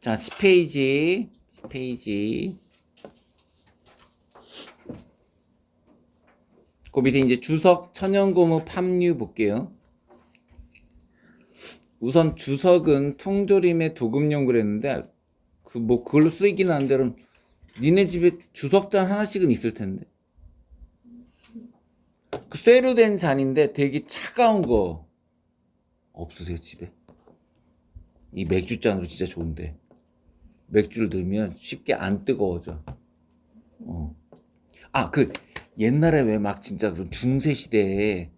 자, 10페이지. 10페이지. 그 밑에 이제 주석 천연고무 팜유 볼게요. 우선 주석은 통조림의 도금용 그랬는데 그 뭐 그걸로 쓰이긴 하는데 그럼 니네 집에 주석잔 하나씩은 있을 텐데. 그 쇠로 된 잔인데 되게 차가운 거 없으세요 집에? 이 맥주잔으로 진짜 좋은데 맥주를 넣으면 쉽게 안 뜨거워져. 어. 아 그 옛날에 왜 막 진짜 그런 중세 시대에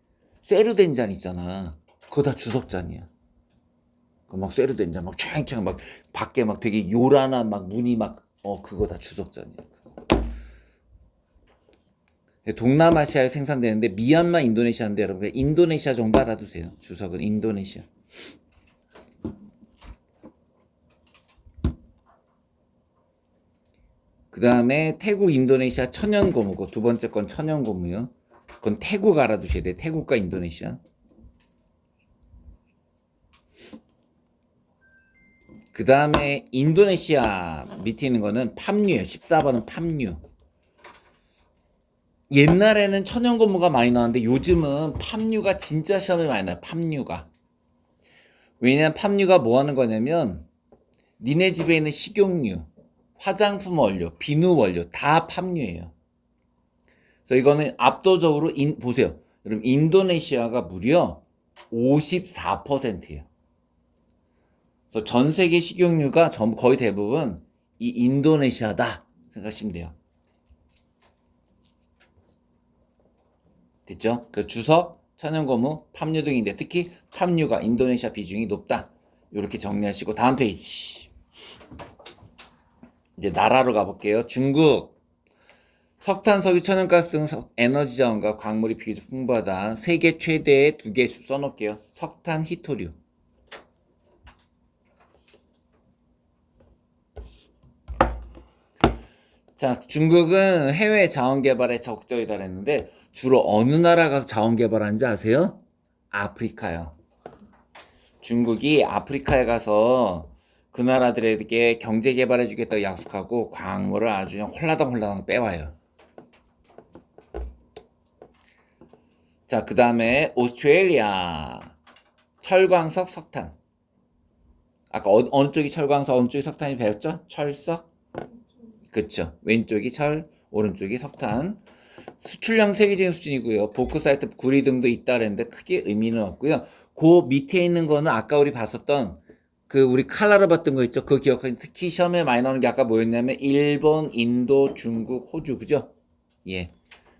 쇠로 된 잔 있잖아. 그거 다 주석잔이야. 그막 쇠로 된 잔막 촤ڭ촤ڭ 막 밖에 막 되게 요란한 막 문이 막 어 그거 다 주석잔이야. 동남아시아에 생산되는데 미얀마, 인도네시아인데 여러분 인도네시아 정도 알아두세요. 주석은 인도네시아. 그 다음에 태국, 인도네시아 천연 고무고 두 번째 건 천연 고무요. 그건 태국 알아두셔야 돼. 태국과 인도네시아. 그 다음에 인도네시아 밑에 있는 거는 팜유예요. 14번은 팜유. 옛날에는 천연 고무가 많이 나왔는데 요즘은 팜유가 진짜 시험에 많이 나요. 팜유가. 왜냐면 팜유가 뭐 하는 거냐면 니네 집에 있는 식용유, 화장품 원료, 비누 원료 다 팜유예요. 그래서 이거는 압도적으로 인, 보세요. 여러분 인도네시아가 무려 54%예요. 그래서 전 세계 식용유가 전 거의 대부분 이 인도네시아다 생각하시면 돼요. 됐죠? 그 주석, 천연고무, 팜유 등인데 특히 팜유가 인도네시아 비중이 높다. 이렇게 정리하시고 다음 페이지. 이제 나라로 가볼게요. 중국. 석탄, 석유, 천연가스 등 석- 에너지 자원과 광물이 비교적 풍부하다. 세계 최대의 두 개 써놓을게요. 석탄, 히토류. 자, 중국은 해외 자원 개발에 적극적이다 그랬는데 주로 어느 나라 가서 자원 개발하는지 아세요? 아프리카요. 중국이 아프리카에 가서 그 나라들에게 경제 개발해 주겠다고 약속하고 광물을 아주 그냥 홀라당홀라당 빼와요. 자, 그 다음에 오스트레일리아 철광석 석탄. 아까 어, 어느 쪽이 철광석, 어느 쪽이 석탄이 배웠죠? 철석? 그쵸. 왼쪽이 철, 오른쪽이 석탄. 수출량 세계적인 수준이고요. 보크사이트, 구리 등도 있다 그랬는데 크게 의미는 없고요. 그 밑에 있는 거는 아까 우리 봤었던 그 우리 칼라로 봤던 거 있죠. 그 기억하는 특히 시험에 많이 나오는 게 아까 뭐였냐면 일본, 인도, 중국, 호주 그죠? 예.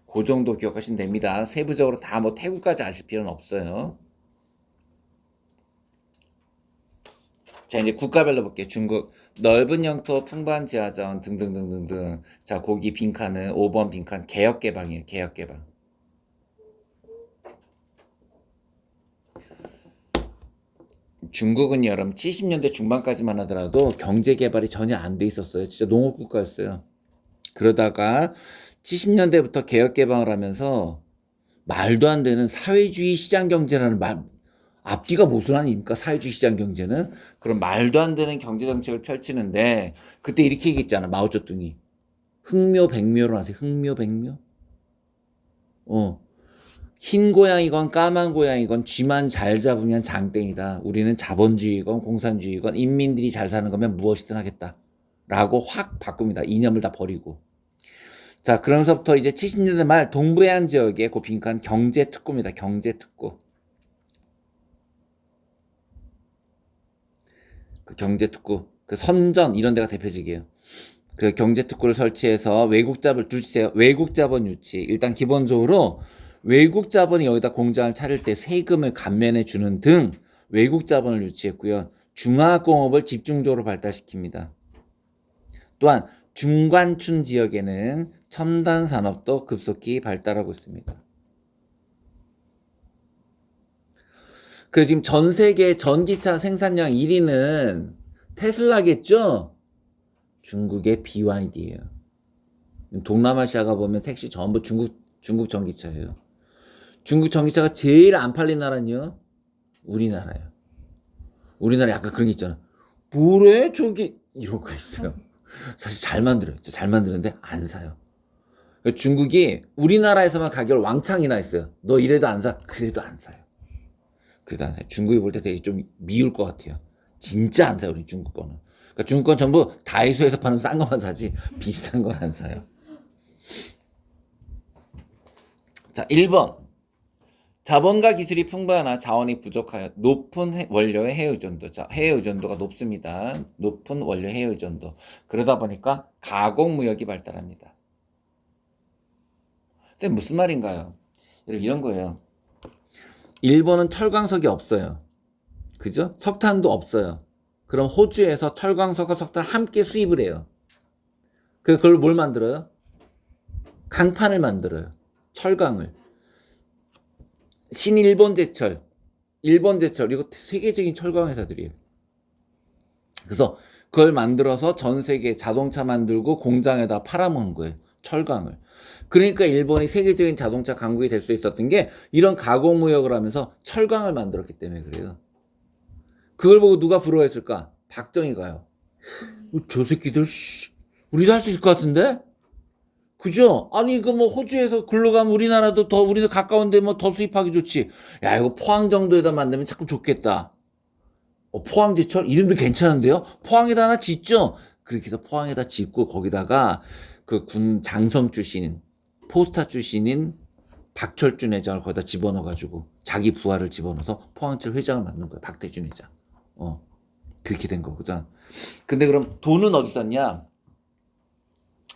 그 정도 기억하시면 됩니다. 세부적으로 다 뭐 태국까지 아실 필요는 없어요. 자 이제 국가별로 볼게요. 중국 넓은 영토, 풍부한 지하자원 등등등등등. 자 거기 빈칸은 5번 빈칸 개혁 개방이에요. 개혁 개방. 중국은 여러분 70년대 중반까지만 하더라도 경제 개발이 전혀 안 돼 있었어요. 진짜 농업 국가였어요. 그러다가 70년대부터 개혁 개방을 하면서 말도 안 되는 사회주의 시장 경제라는 말 앞뒤가 무슨 아닙니까? 사회주의 시장 경제는 그런 말도 안 되는 경제 정책을 펼치는데 그때 이렇게 얘기했잖아. 마오쩌둥이 흑묘 백묘로 하세요. 흑묘 백묘. 어. 흰 고양이건 까만 고양이건 쥐만 잘 잡으면 장땡이다. 우리는 자본주의건 공산주의건 인민들이 잘 사는 거면 무엇이든 하겠다. 라고 확 바꿉니다. 이념을 다 버리고. 자, 그러면서부터 이제 70년대 말 동부해안 지역에 그 빈칸 경제 특구입니다. 경제 특구. 그 경제 특구, 그 선전 이런 데가 대표적이에요. 그 경제 특구를 설치해서 외국 자본 둘째요. 외국 자본 유치. 일단 기본적으로 외국 자본이 여기다 공장을 차릴 때 세금을 감면해 주는 등 외국 자본을 유치했고요. 중화공업을 집중적으로 발달시킵니다. 또한 중관춘 지역에는 첨단 산업도 급속히 발달하고 있습니다. 그 지금 전 세계 전기차 생산량 1위는 테슬라겠죠? 중국의 BYD예요. 동남아시아가 보면 택시 전부 중국 중국 전기차예요. 중국 전기차가 제일 안 팔린 나라는요? 우리나라예요. 우리나라 약간 그런 게 있잖아. 뭐래? 저기 이런 거 있어요. 사실 잘 만들어요. 진짜 잘 만드는데 안 사요. 그러니까 중국이 우리나라에서만 가격을 왕창이나 했어요. 너 이래도 안 사? 그래도 안 사요. 그래도 안 사요. 중국이 볼 때 되게 좀 미울 것 같아요. 진짜 안 사요, 우리 중국 거는. 그러니까 중국 건 전부 다이소에서 파는 싼 것만 사지 비싼 건 안 사요. 자, 1번. 자본과 기술이 풍부하나 자원이 부족하여 높은 해- 원료의 해외 의존도. 자, 해외 의존도가 높습니다. 높은 원료 해외 의존도. 그러다 보니까 가공 무역이 발달합니다. 쌤 무슨 말인가요? 이런 거예요. 일본은 철광석이 없어요. 그죠? 석탄도 없어요. 그럼 호주에서 철광석과 석탄 함께 수입을 해요. 그- 그걸 뭘 만들어요? 강판을 만들어요. 철강을. 신일본 제철, 일본 제철, 이거 세계적인 철강 회사들이에요. 그래서 그걸 만들어서 전 세계 자동차 만들고 공장에다 팔아먹는 거예요. 철강을. 그러니까 일본이 세계적인 자동차 강국이 될 수 있었던 게 이런 가공 무역을 하면서 철강을 만들었기 때문에 그래요. 그걸 보고 누가 부러워했을까? 박정희가요. 어, 저 새끼들, 씨, 우리도 할 수 있을 것 같은데? 그죠? 아니, 이거 뭐 호주에서 글로 가면 우리나라도 더, 우리도 가까운데 뭐 더 수입하기 좋지. 야, 이거 포항 정도에다 만들면 참 좋겠다. 어, 포항제철? 이름도 괜찮은데요? 포항에다 하나 짓죠? 그렇게 해서 포항에다 짓고 거기다가 그 군 장성 출신인, 포스타 출신인 박철준 회장을 거기다 집어넣어가지고 자기 부하를 집어넣어서 포항철 회장을 만든 거예요. 박대준 회장. 어. 그렇게 된 거거든. 근데 그럼 돈은 어디 있었냐?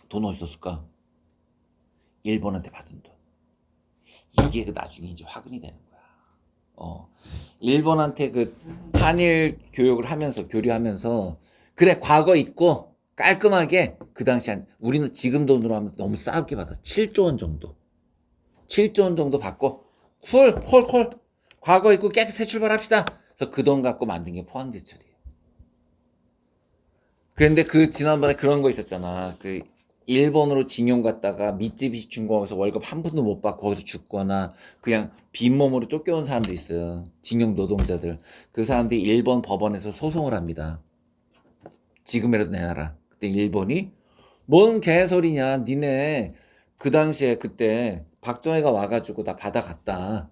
돈 어디 있었을까? 일본한테 받은 돈. 이게 그 나중에 이제 화근이 되는 거야. 어. 일본한테 그 한일 교육을 하면서 교류하면서 그래 과거 있고 깔끔하게 그 당시 한 우리는 지금 돈으로 하면 너무 싸게 받아 7조 원 정도 7조 원 정도 받고 쿨 콜콜 과거 있고 깨끗이 새 출발합시다 그래서 그 돈 갖고 만든 게 포항제철이에요 그런데 그 지난번에 그런 거 있었잖아 그 일본으로 징용 갔다가 미쯔비시 중공업에서 월급 한 푼도 못 받고 거기서 죽거나 그냥 빈몸으로 쫓겨온 사람도 있어요. 징용 노동자들. 그 사람들이 일본 법원에서 소송을 합니다. 지금이라도 내놔라. 그때 일본이 뭔 개소리냐. 니네 그 당시에 그때 박정희가 와가지고 나 받아갔다.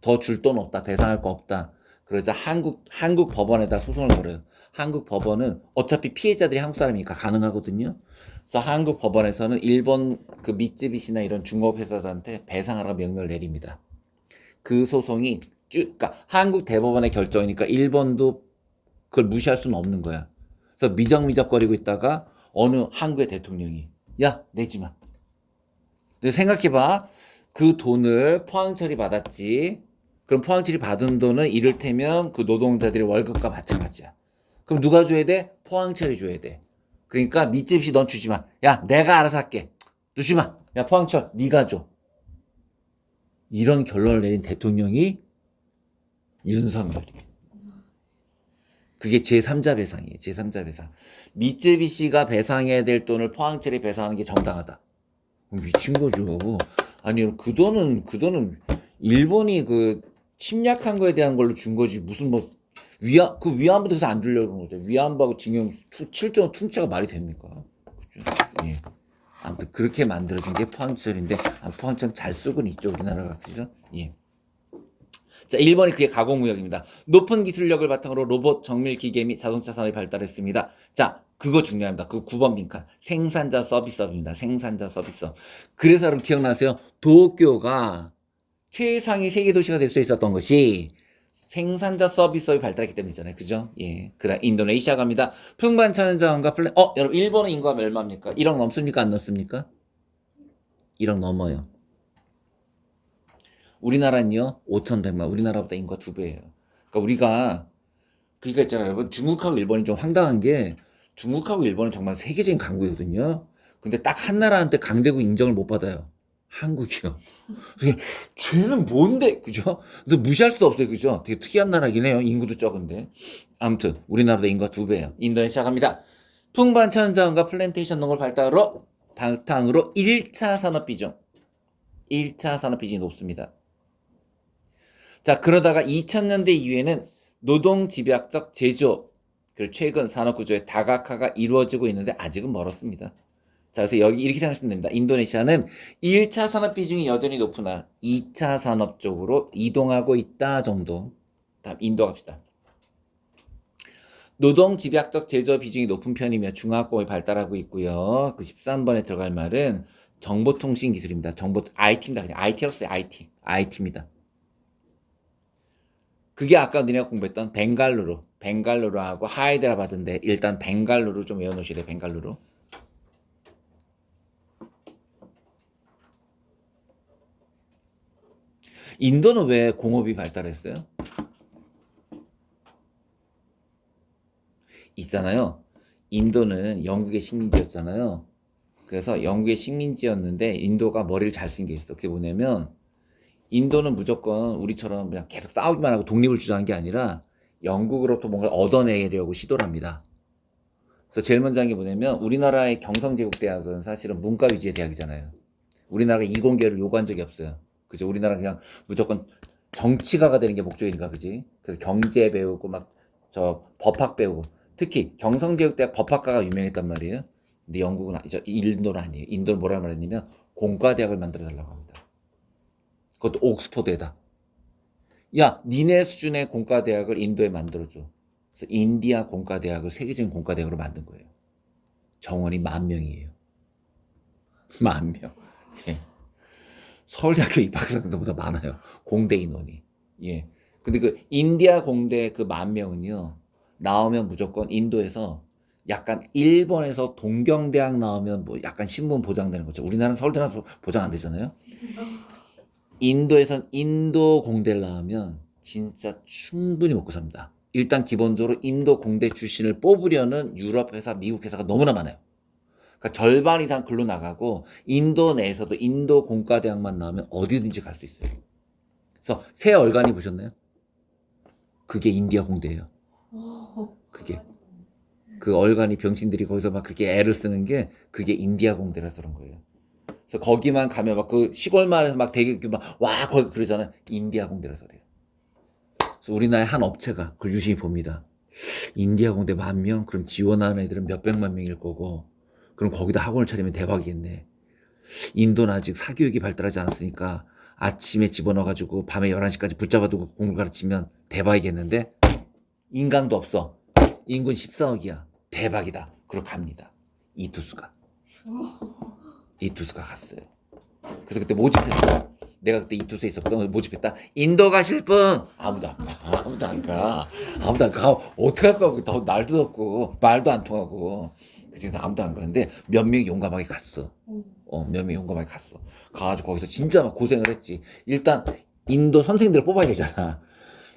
더 줄 돈 없다. 배상할 거 없다. 그러자 한국 한국 법원에다 소송을 걸어요. 한국 법원은 어차피 피해자들이 한국 사람이니까 가능하거든요. 그래서 한국 법원에서는 일본 그 미쯔비시나 이런 중업 회사들한테 배상하라고 명령을 내립니다. 그 소송이 쭉, 그러니까 한국 대법원의 결정이니까 일본도 그걸 무시할 수는 없는 거야. 그래서 미적미적거리고 있다가 어느 한국의 대통령이 야 내지 마. 생각해봐. 그 돈을 포항철이 받았지. 그럼 포항철이 받은 돈은 이를테면 그 노동자들의 월급과 마찬가지야. 그럼 누가 줘야 돼? 포항철이 줘야 돼. 그러니까 밑집시 넌 주지 마. 야, 내가 알아서 할게. 주지 마. 야, 포항철, 네가 줘. 이런 결론을 내린 대통령이 윤석열이에요. 그게 제3자 배상이에요. 제3자 배상. 미쯔비시가 배상해야 될 돈을 포항철이 배상하는 게 정당하다. 미친 거죠. 아니, 그 돈은, 그 돈은 일본이 그 침략한 거에 대한 걸로 준 거지. 무슨 뭐 위안 그 위안부도 그래서 안 주려고 그런 거죠. 위안부하고 징용 7조 퉁치가 말이 됩니까? 그죠? 예. 아무튼 그렇게 만들어진 게 포항철인데 아, 포항철 잘 쓰고는 있죠 우리나라가 그죠? 예. 자, 1번이 그게 가공무역입니다. 높은 기술력을 바탕으로 로봇, 정밀 기계 및 자동차 산업이 발달했습니다. 자, 그거 중요합니다. 그 9번 빈칸. 생산자 서비스업입니다. 생산자 서비스업. 그래서 여러분 기억나세요? 도쿄가 최상위 세계 도시가 될 수 있었던 것이 생산자 서비스업이 발달했기 때문이잖아요. 그죠? 예. 그 다음 인도네시아 갑니다. 풍부한 자원과 플랜, 어, 여러분, 일본의 인구가 얼마입니까? 1억 넘습니까? 안 넘습니까? 1억 넘어요. 우리나라는요, 5,100만. 우리나라보다 인구가 두 배예요. 그러니까 우리가, 그러니까 있잖아요. 여러분, 중국하고 일본이 좀 황당한 게, 중국하고 일본은 정말 세계적인 강국이거든요. 근데 딱 한 나라한테 강대국 인정을 못 받아요. 한국이요. 쟤는 뭔데? 그죠? 근데 무시할 수도 없어요. 그죠? 되게 특이한 나라긴 해요. 인구도 적은데. 아무튼, 우리나라보다 인구가 두 배예요. 인도네시아 갑니다. 풍부한 자연자원과 플랜테이션 농을 발달로, 바탕으로 1차 산업 비중. 1차 산업 비중이 높습니다. 자, 그러다가 2000년대 이후에는 노동 집약적 제조업, 그리고 최근 산업 구조의 다각화가 이루어지고 있는데 아직은 멀었습니다. 자, 그래서 여기 이렇게 생각하시면 됩니다. 인도네시아는 1차 산업 비중이 여전히 높으나 2차 산업 쪽으로 이동하고 있다 정도. 다음 인도 갑시다. 노동 집약적 제조업 비중이 높은 편이며 중화학공이 발달하고 있고요. 그 13번에 들어갈 말은 정보통신 기술입니다. 정보 IT입니다. 그냥 IT라고 써요. IT. IT입니다. 그게 아까 너네가 공부했던 벵갈루루. 벵갈루루하고 하이드라바드인데 일단 벵갈루루 좀 외워놓으셔야 돼요. 벵갈루루. 인도는 왜 공업이 발달했어요? 있잖아요. 인도는 영국의 식민지였잖아요. 그래서 영국의 식민지였는데 인도가 머리를 잘 쓴 게 있어. 그게 뭐냐면 인도는 무조건 우리처럼 그냥 계속 싸우기만 하고 독립을 주장한 게 아니라 영국으로부터 뭔가 얻어내려고 시도를 합니다. 그래서 제일 먼저 한 게 뭐냐면 우리나라의 경성제국대학은 사실은 문과 위주의 대학이잖아요. 우리나라가 이공계를 요구한 적이 없어요. 그죠? 우리나라 그냥 무조건 정치가가 되는 게 목적이니까, 그지? 그래서 경제 배우고 막 저 법학 배우고 특히 경성제국대학 법학과가 유명했단 말이에요. 근데 영국은 아니죠. 인도는 아니에요. 인도는 뭐라 말했냐면 공과대학을 만들어 달라고 합니다. 그것도 옥스퍼드에다. 야, 니네 수준의 공과대학을 인도에 만들어줘. 그래서 인디아 공과대학을 세계적인 공과대학으로 만든 거예요. 정원이 만 명이에요. 만 명. 예. 서울대학교 입학생보다 많아요. 공대 인원이. 예. 근데 그 인디아 공대 그 만 명은요. 나오면 무조건 인도에서 약간 일본에서 동경대학 나오면 뭐 약간 신분 보장되는 거죠. 우리나라는 서울대나 보장 안 되잖아요. 인도에선 인도 공대를 나오면 진짜 충분히 먹고 삽니다. 일단 기본적으로 인도 공대 출신을 뽑으려는 유럽 회사, 미국 회사가 너무나 많아요. 그러니까 절반 이상 글로 나가고 인도 내에서도 인도 공과대학만 나오면 어디든지 갈 수 있어요. 그래서 새 얼간이 보셨나요? 그게 인디아 공대예요. 그게 그 얼간이 병신들이 거기서 막 그렇게 애를 쓰는 게 그게 인디아 공대라서 그런 거예요. 그래서 거기만 가면 막 그 시골마을에서 막 되게 막와 거기 그러잖아요. 인디아 공대라서 그래요. 그래서 우리나라의 한 업체가 그걸 유심히 봅니다. 인디아 공대 만 명? 그럼 지원하는 애들은 몇 백만 명일 거고 그럼 거기다 학원을 차리면 대박이겠네. 인도는 아직 사교육이 발달하지 않았으니까 아침에 집어넣어가지고 밤에 11시까지 붙잡아두고 공부 가르치면 대박이겠는데 인강도 없어. 인군 14억이야. 대박이다. 그러고 갑니다. 이투수가. 이투수가 갔어요. 그래서 그때 모집했어. 내가 그때 이투수에 있었거든. 모집했다. 인도 가실 분 아무도 안 가. 아무도 안 가. 아무도 안 가. 어떻게 할 거야? 더 날도 덥고 말도 안 통하고. 그래서 아무도 안 가는데 몇 명이 용감하게 갔어. 어, 몇 명이 용감하게 갔어. 가가지고 거기서 진짜 막 고생을 했지. 일단 인도 선생님들을 뽑아야 되잖아.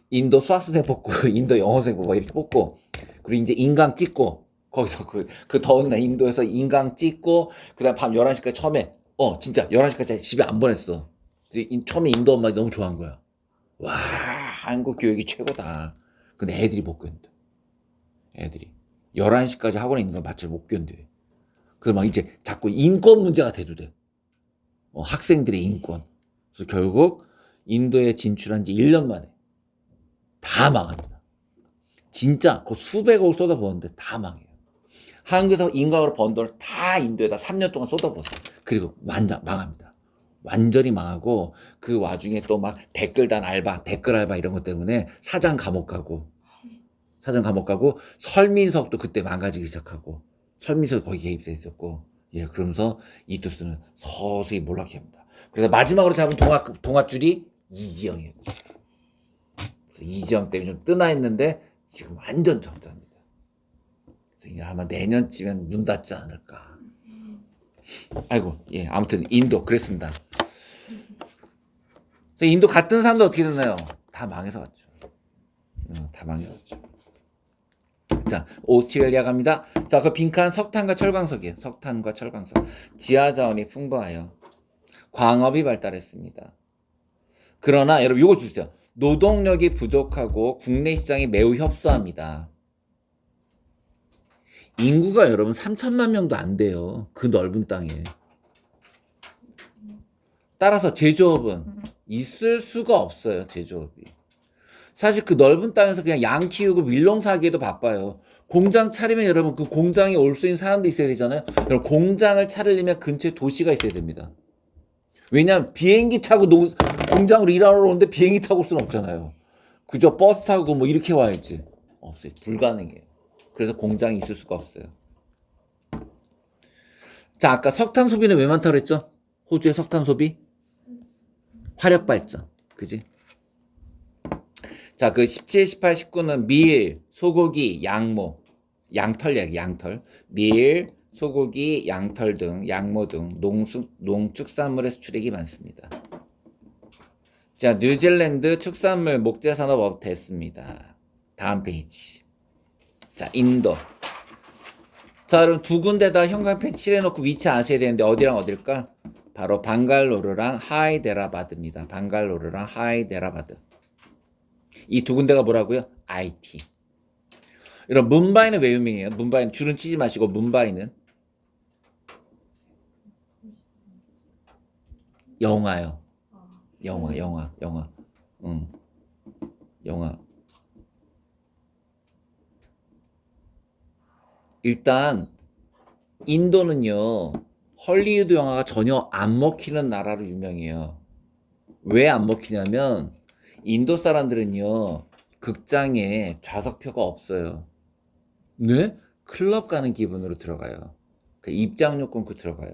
인도 수학 선생 뽑고 인도 영어 선생 뽑고 이렇게 뽑고 그리고 이제 인강 찍고 거기서 그, 그 더운 날 인도에서 인강 찍고 그 다음 밤 11시까지 처음에 어 진짜 11시까지 집에 안 보냈어. 처음에 인도 엄마가 너무 좋아한 거야. 와 한국 교육이 최고다. 근데 애들이 못 견뎌. 애들이 11시까지 학원에 있는 걸 마치 못 견뎌. 그래서 막 이제 자꾸 인권 문제가 대두돼. 어, 학생들의 인권. 그래서 결국 인도에 진출한 지 1년 만에 다 망합니다. 진짜 그 수백억을 쏟아부었는데 다 망해요. 한국에서 인강으로 번 돈을 다 인도에다 3년 동안 쏟아부었어요. 그리고 완전 망합니다. 완전히 망하고 그 와중에 또 막 댓글 단 알바, 댓글 알바 이런 것 때문에 사장 감옥 가고 사장 감옥 가고 설민석도 그때 망가지기 시작하고 설민석 거기 개입돼 있었고 예 그러면서 이투스는 서서히 몰락해 합니다. 그래서 마지막으로 잡은 동화 동화줄이 이지영이었죠. 그래서 이지영 때문에 좀 뜨나 했는데 지금 완전 적자입니다. 그래서 아마 내년쯤엔 눈 닫지 않을까. 아이고 예 아무튼 인도 그랬습니다. 인도 갔던 사람들 어떻게 됐나요? 다 망해서 갔죠. 음, 다 망해서 갔죠. 자, 오스트레일리아 갑니다. 자, 그 빈칸 석탄과 철광석이에요. 석탄과 철광석. 지하 자원이 풍부하여 광업이 발달했습니다. 그러나 여러분 이거 주세요. 노동력이 부족하고 국내 시장이 매우 협소합니다. 인구가 여러분 3천만 명도 안 돼요. 그 넓은 땅에. 따라서 제조업은 있을 수가 없어요. 제조업이. 사실 그 넓은 땅에서 그냥 양 키우고 밀농 사기에도 바빠요. 공장 차리면 여러분 그 공장에 올 수 있는 사람도 있어야 되잖아요. 여러분 공장을 차리려면 근처에 도시가 있어야 됩니다. 왜냐하면 비행기 타고 농, 공장으로 일하러 오는데 비행기 타고 올 수는 없잖아요. 그저 버스 타고 뭐 이렇게 와야지. 없어요. 불가능해요. 그래서 공장이 있을 수가 없어요. 자, 아까 석탄 소비는 왜 많다고 그랬죠? 호주의 석탄 소비? 화력 발전. 그지? 자, 그 17, 18, 19는 밀, 소고기, 양모, 양털 얘기, 양털. 밀, 소고기, 양털 등, 양모 등 농축, 농축산물의 수출액이 많습니다. 자, 뉴질랜드 축산물 목재 산업업 됐습니다. 다음 페이지. 자, 인도. 자, 여러분 두 군데 다 형광펜 칠해놓고 위치 아셔야 되는데 어디랑 어딜까? 바로 방갈로르랑 하이데라바드입니다. 방갈로르랑 하이데라바드. 이 두 군데가 뭐라고요? IT. 여러분 문바이는 왜 유명해요? 문바이는 줄은 치지 마시고 문바이는 영화요. 영화, 영화, 영화. 응. 영화. 일단 인도는요. 헐리우드 영화가 전혀 안 먹히는 나라로 유명해요. 왜 안 먹히냐면 인도 사람들은요. 극장에 좌석표가 없어요. 네? 클럽 가는 기분으로 들어가요. 그 입장료 끊고 들어가요.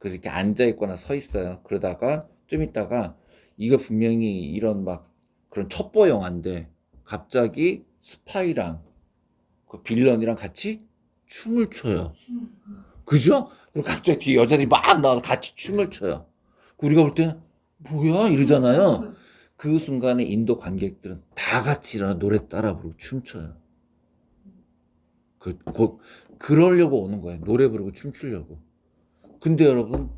그래서 이렇게 앉아 있거나 서 있어요. 그러다가 좀 있다가 이거 분명히 이런 막 그런 첩보 영화인데 갑자기 스파이랑 그 빌런이랑 같이 춤을 춰요. 그죠? 그리고 갑자기 뒤에 여자들이 막 나와서 같이 춤을 춰요. 우리가 볼 때 뭐야 이러잖아요. 그 순간에 인도 관객들은 다 같이 일어나 노래 따라 부르고 춤춰요. 그, 그, 그러려고 오는 거예요. 노래 부르고 춤추려고. 근데 여러분,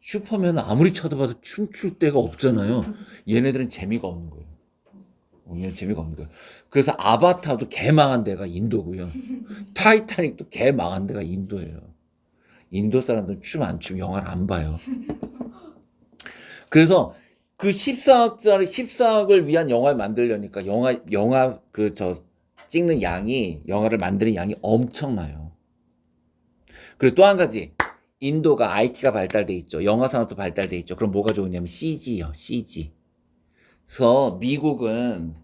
슈퍼맨은 아무리 쳐다봐도 춤출 데가 없잖아요. 얘네들은 재미가 없는 거예요. 얘는 재미가 없는 거예요. 그래서 아바타도 개망한 데가 인도고요. 타이타닉도 개망한 데가 인도예요. 인도 사람들은 춤 안 추면 영화를 안 봐요. 그래서 그 14억짜리 14억을 위한 영화를 만들려니까 영화 영화 그 저 찍는 양이 영화를 만드는 양이 엄청나요. 그리고 또 한 가지 인도가 IT가 발달돼 있죠. 영화 산업도 발달돼 있죠. 그럼 뭐가 좋으냐면 CG요. CG. 그래서 미국은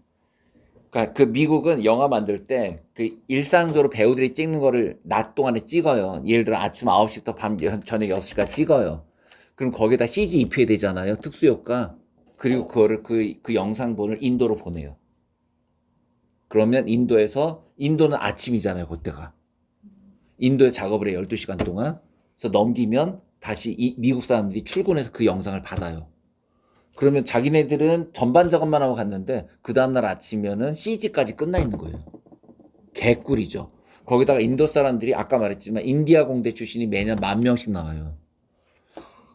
그러니까 그 미국은 영화 만들 때 그 일상적으로 배우들이 찍는 거를 낮 동안에 찍어요. 예를 들어 아침 9시부터 밤 여- 저녁 6시까지 찍어요. 그럼 거기다 CG 입혀야 되잖아요. 특수효과. 그리고 그거를 그, 그 영상본을 인도로 보내요. 그러면 인도에서, 인도는 아침이잖아요. 그때가. 인도에 작업을 해요. 12시간 동안. 그래서 넘기면 다시 이, 미국 사람들이 출근해서 그 영상을 받아요. 그러면 자기네들은 전반 작업만 하고 갔는데 그 다음날 아침이면은 CG까지 끝나 있는 거예요. 개꿀이죠. 거기다가 인도 사람들이 아까 말했지만 인디아 공대 출신이 매년 만 명씩 나와요.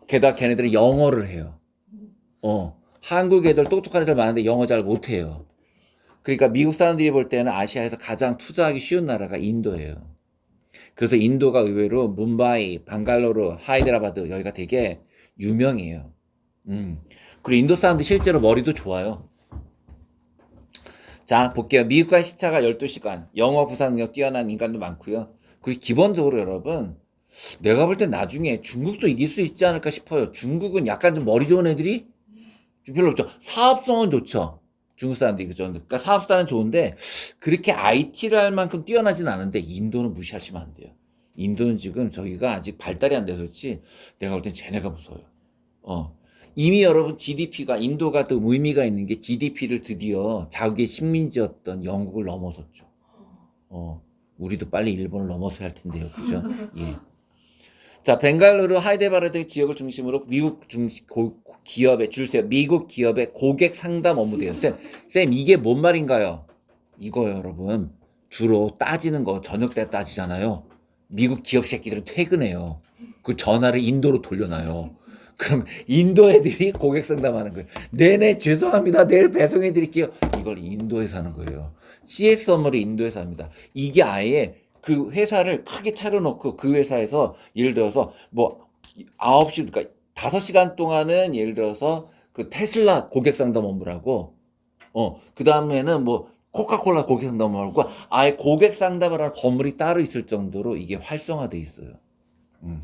게다가 걔네들은 영어를 해요. 어. 한국 애들 똑똑한 애들 많은데 영어 잘 못해요. 그러니까 미국 사람들이 볼 때는 아시아에서 가장 투자하기 쉬운 나라가 인도예요. 그래서 인도가 의외로 문바이, 방갈로르, 하이드라바드 여기가 되게 유명해요. 음. 그리고 인도 사람들 실제로 머리도 좋아요. 자, 볼게요. 미국과의 시차가 12시간. 영어 구사 능력 뛰어난 인간도 많고요. 그리고 기본적으로 여러분, 내가 볼땐 나중에 중국도 이길 수 있지 않을까 싶어요. 중국은 약간 좀 머리 좋은 애들이 좀 별로 없죠. 사업성은 좋죠. 중국 사람들이 그죠. 그러니까 사업성은 좋은데 그렇게 IT를 할 만큼 뛰어나진 않은데 인도는 무시하시면 안 돼요. 인도는 지금 저기가 아직 발달이 안 돼서 그렇지 내가 볼 땐 쟤네가 무서워요. 어. 이미 여러분 GDP가 인도가 더 의미가 있는 게 GDP를 드디어 자국의 식민지였던 영국을 넘어섰죠. 어. 우리도 빨리 일본을 넘어서야 할 텐데요. 그죠? 예. 자, 벵갈루루, 하이데바르드 지역을 중심으로 미국 중심 고, 기업의 줄세요. 미국 기업의 고객 상담 업무대요. 쌤, 쌤 이게 뭔 말인가요? 이거요, 여러분. 주로 따지는 거 저녁 때 따지잖아요. 미국 기업 새끼들은 퇴근해요. 그 전화를 인도로 돌려놔요. 그럼 인도 애들이 고객 상담하는 거예요. 네네 죄송합니다. 내일 배송해 드릴게요. 이걸 인도에서 하는 거예요. CS 업무를 인도에서 합니다. 이게 아예 그 회사를 크게 차려놓고 그 회사에서 예를 들어서 뭐 9시 그러니까 5시간 동안은 예를 들어서 그 테슬라 고객 상담 업무라고 어, 그 다음에는 뭐 코카콜라 고객 상담 말고 아예 고객 상담을 하는 건물이 따로 있을 정도로 이게 활성화돼 있어요. 음.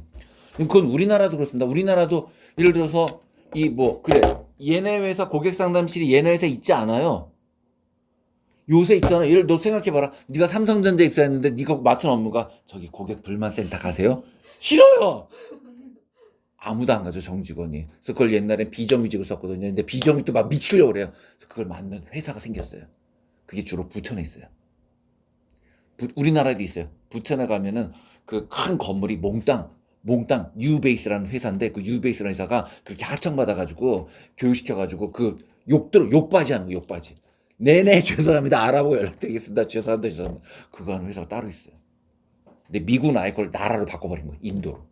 그건 우리나라도 그렇습니다. 우리나라도 예를 들어서 이 뭐 그래 얘네 회사 고객 상담실이 얘네 회사 있지 않아요. 요새 있잖아. 예를 너 생각해봐라. 네가 삼성전자 입사했는데 네가 맡은 업무가 저기 고객 불만 센터 가세요? 싫어요. 아무도 안 가죠 정직원이. 그래서 그걸 옛날엔 비정규직을 썼거든요. 근데 비정규직도 막 미치려고 그래요. 그래서 그걸 맡는 회사가 생겼어요. 그게 주로 부천에 있어요. 부- 우리나라에도 있어요. 부천에 가면은 그 큰 건물이 몽땅 몽땅 유베이스라는 회사인데 그 유베이스라는 회사가 그렇게 하청받아가지고 교육시켜가지고 그 욕들 욕바지 하는 거 욕바지. 네네 죄송합니다 알아보고 연락드리겠습니다 죄송합니다 죄송합니다 그거 하는 회사가 따로 있어요. 근데 미국은 아예 그걸 나라로 바꿔버린 거예요 인도로.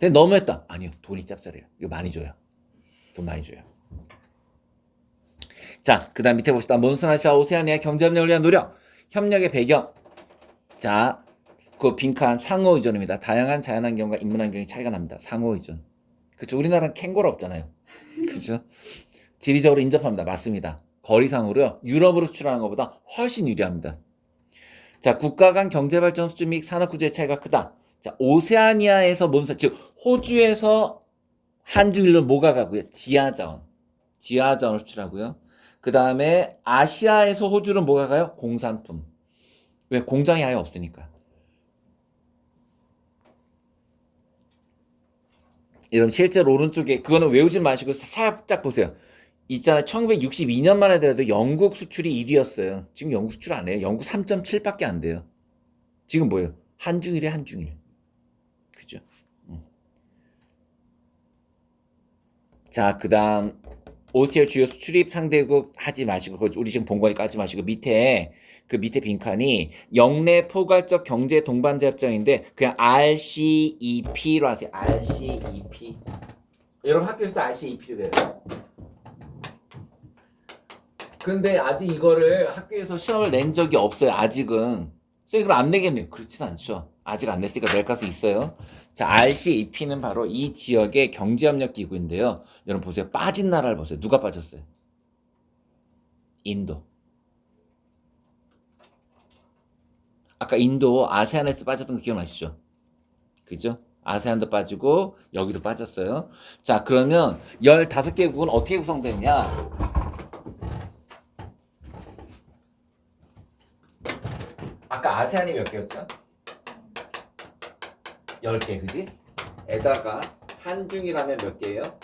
근데 너무했다. 아니요 돈이 짭짤해요. 이거 많이 줘요. 돈 많이 줘요. 자, 그 다음 밑에 봅시다. 몬스나시아 오세아니아 경제협력을 위한 노력. 협력의 배경. 자, 그 빈칸 상호 의존입니다. 다양한 자연 환경과 인문 환경의 차이가 납니다. 상호 의존. 그쵸. 우리나라는 캥거루 없잖아요. 그죠? 지리적으로 인접합니다. 맞습니다. 거리상으로요. 유럽으로 수출하는 것보다 훨씬 유리합니다. 자, 국가 간 경제 발전 수준 및 산업 구조의 차이가 크다. 자, 오세아니아에서 몬스, 즉, 호주에서 한중일로 뭐가 가고요? 지하자원. 지하자원을 수출하고요. 그 다음에 아시아에서 호주는 뭐가 가요? 공산품. 왜? 공장이 아예 없으니까. 여러분 실제로 오른쪽에 그거는 외우지 마시고 살짝 보세요. 있잖아요. 1962년만 하더라도 영국 수출이 1위였어요. 지금 영국 수출 안 해요. 영국 3.7밖에 안 돼요. 지금 뭐예요? 한중일에 한중일. 그죠? 음. 자, 그 다음 OTL 주요 수출입 상대국 하지 마시고 우리 지금 본 거니까 하지 마시고 밑에 그 밑에 빈칸이 영내 포괄적 경제 동반자 협정인데 그냥 RCEP로 하세요. RCEP. 여러분 학교에서도 RCEP를 해요. 근데 아직 이거를 학교에서 시험을 낸 적이 없어요. 아직은. 그럼 안 내겠네요. 그렇진 않죠. 아직 안 냈으니까 낼 가수 있어요. 자, RCEP는 바로 이 지역의 경제협력 기구인데요. 여러분 보세요. 빠진 나라를 보세요. 누가 빠졌어요? 인도. 아까 인도 아세안에서 빠졌던 거 기억나시죠? 그죠? 아세안도 빠지고 여기도 빠졌어요. 자, 그러면 15개국은 어떻게 구성되냐? 아까 아세안이 몇 개였죠? 10개, 그지? 에다가 한중이라면 몇 개예요?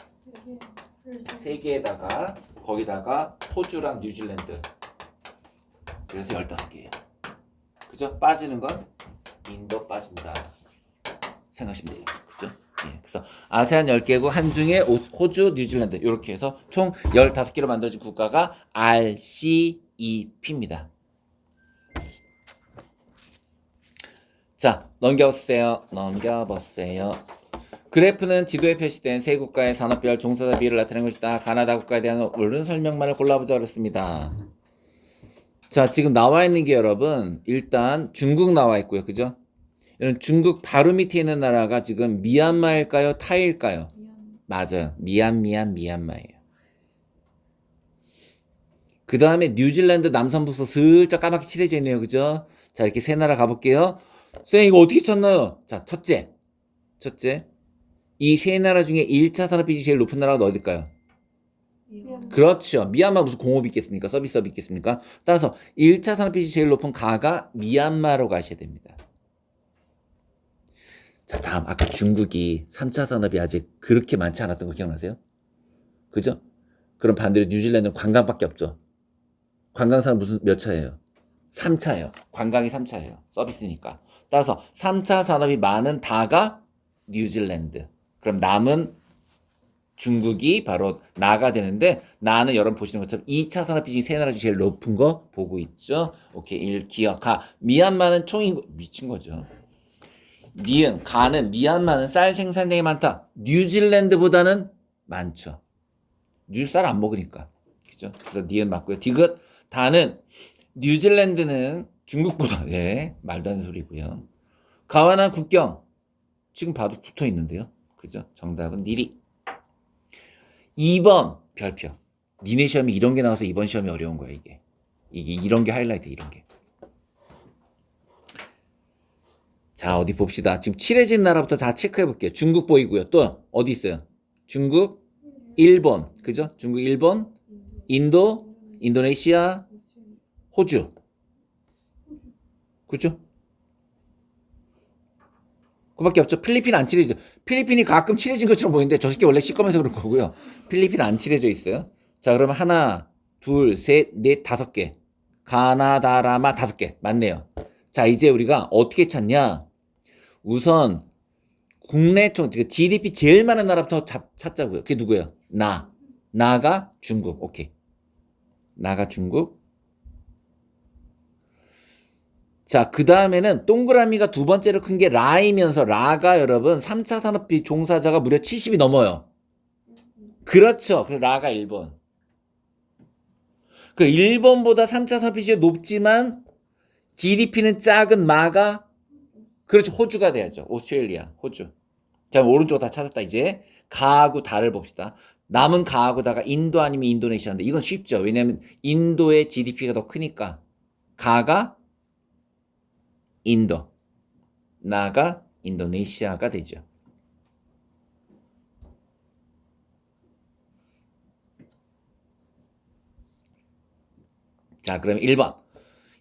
세 개에다가 거기다가 호주랑 뉴질랜드. 그래서 15개예요. 그죠? 빠지는 건 인도 빠진다. 생각하시면 돼요. 그죠? 예. 그래서 아세안 10개국 한중에 오- 호주, 뉴질랜드 이렇게 해서 총 15개로 만들어진 국가가 RCEP입니다. 자, 넘겨보세요. 넘겨보세요. 그래프는 지도에 표시된 세 국가의 산업별 종사자 비율을 나타내는 것이다. 가나다 국가에 대한 옳은 설명만을 골라보자 그랬습니다. 자, 지금 나와 있는 게 여러분, 일단 중국 나와 있고요. 그죠? 여러분, 중국 바로 밑에 있는 나라가 지금 미얀마일까요? 타일까요? 맞아요. 미얀, 미얀, 미얀마예요. 그 다음에 뉴질랜드 남선부서 슬쩍 까맣게 칠해져 있네요. 그죠? 자, 이렇게 세 나라 가볼게요. 선생님, 이거 어떻게 찾나요? 자, 첫째. 첫째. 이 세 나라 중에 1차 산업비율이 제일 높은 나라가 어딜까요? 그렇죠. 미얀마 무슨 공업이 있겠습니까? 서비스업이 있겠습니까? 따라서 1차 산업비율이 제일 높은 가가 미얀마로 가셔야 됩니다. 자, 다음 아까 중국이 3차 산업이 아직 그렇게 많지 않았던 거 기억나세요? 그죠? 그럼 반대로 뉴질랜드는 관광밖에 없죠. 관광 산업 무슨 몇 차예요? 3차예요. 관광이 3차예요. 서비스니까. 따라서 3차 산업이 많은 다가 뉴질랜드. 그럼 남은 중국이 바로 나가 되는데 나는 여러분 보시는 것처럼 2차 산업 비중이 세 나라 중 제일 높은 거 보고 있죠. 오케이. 1 기억하. 미얀마는 총인 거 미친 거죠. 니은 가는 미얀마는 쌀 생산량이 많다. 뉴질랜드보다는 많죠. 뉴쌀 안 먹으니까. 그죠? 그래서 니은 맞고요. 디귿 다는 뉴질랜드는 중국보다 예, 말도 안 되는 소리고요. 가와나 국경 지금 봐도 붙어 있는데요. 그죠? 정답은 니리. 2번 별표. 니네 시험이 이런 게 나와서 이번 시험이 어려운 거야 이게. 이게 이런 게 하이라이트 이런 게. 자 어디 봅시다. 지금 칠해진 나라부터 다 체크해 볼게요. 중국 보이고요. 또 어디 있어요? 중국, 일본, 그죠? 중국, 일본, 인도, 인도네시아, 호주. 그죠? 그밖에 없죠. 필리핀 안 칠해져. 필리핀이 가끔 칠해진 것처럼 보이는데 저 새끼 원래 시꺼면서 그럴 거고요. 필리핀 안 칠해져 있어요. 자, 그러면 하나, 둘, 셋, 넷, 다섯 개. 가나다라마 다섯 개. 맞네요. 자, 이제 우리가 어떻게 찾냐? 우선 국내 총그 GDP 제일 많은 나라부터 잡, 찾자고요. 그게 누구예요? 나. 나가 중국. 오케이. 나가 중국. 자, 그 다음에는 동그라미가 두 번째로 큰 게 라이면서 라가 여러분 3차 산업비 종사자가 무려 70이 넘어요. 그렇죠. 그 라가 1번. 그 1번보다 3차 산업비가 높지만 GDP는 작은 마가 그렇죠. 호주가 돼야죠. 오스트레일리아, 호주. 자, 오른쪽 다 찾았다 이제. 가하고 다를 봅시다. 남은 가하고다가 인도 아니면 인도네시아인데 이건 쉽죠. 왜냐면 인도의 GDP가 더 크니까. 가가 인도, 나가 인도네시아가 되죠. 자, 그럼 1번.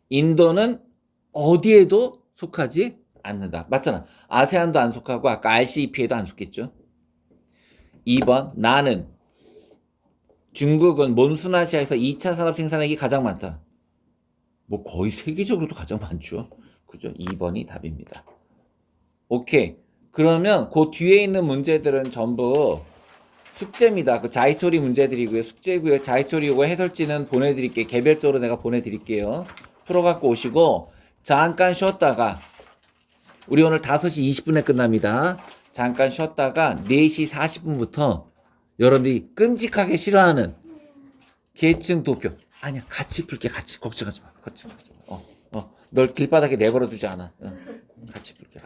인도는 어디에도 속하지 않는다. 맞잖아. 아세안도 안 속하고 아까 RCEP에도 안 속했죠. 2번. 나는 중국은 몬순아시아에서 2차 산업 생산액이 가장 많다. 뭐 거의 세계적으로도 가장 많죠. 그죠? 2번이 답입니다. 오케이. 그러면 그 뒤에 있는 문제들은 전부 숙제입니다. 그 자이스토리 문제들이고요. 숙제고요. 자이스토리 이거 해설지는 보내드릴게요. 개별적으로 내가 보내드릴게요. 풀어갖고 오시고 잠깐 쉬었다가 우리 오늘 5시 20분에 끝납니다. 잠깐 쉬었다가 4시 40분부터 여러분들이 끔찍하게 싫어하는 계층 도표. 아니야, 같이 풀게, 같이. 걱정하지 마. 걱정하지 마. 널 길바닥에 내버려 두지 않아. 응. 같이 풀게.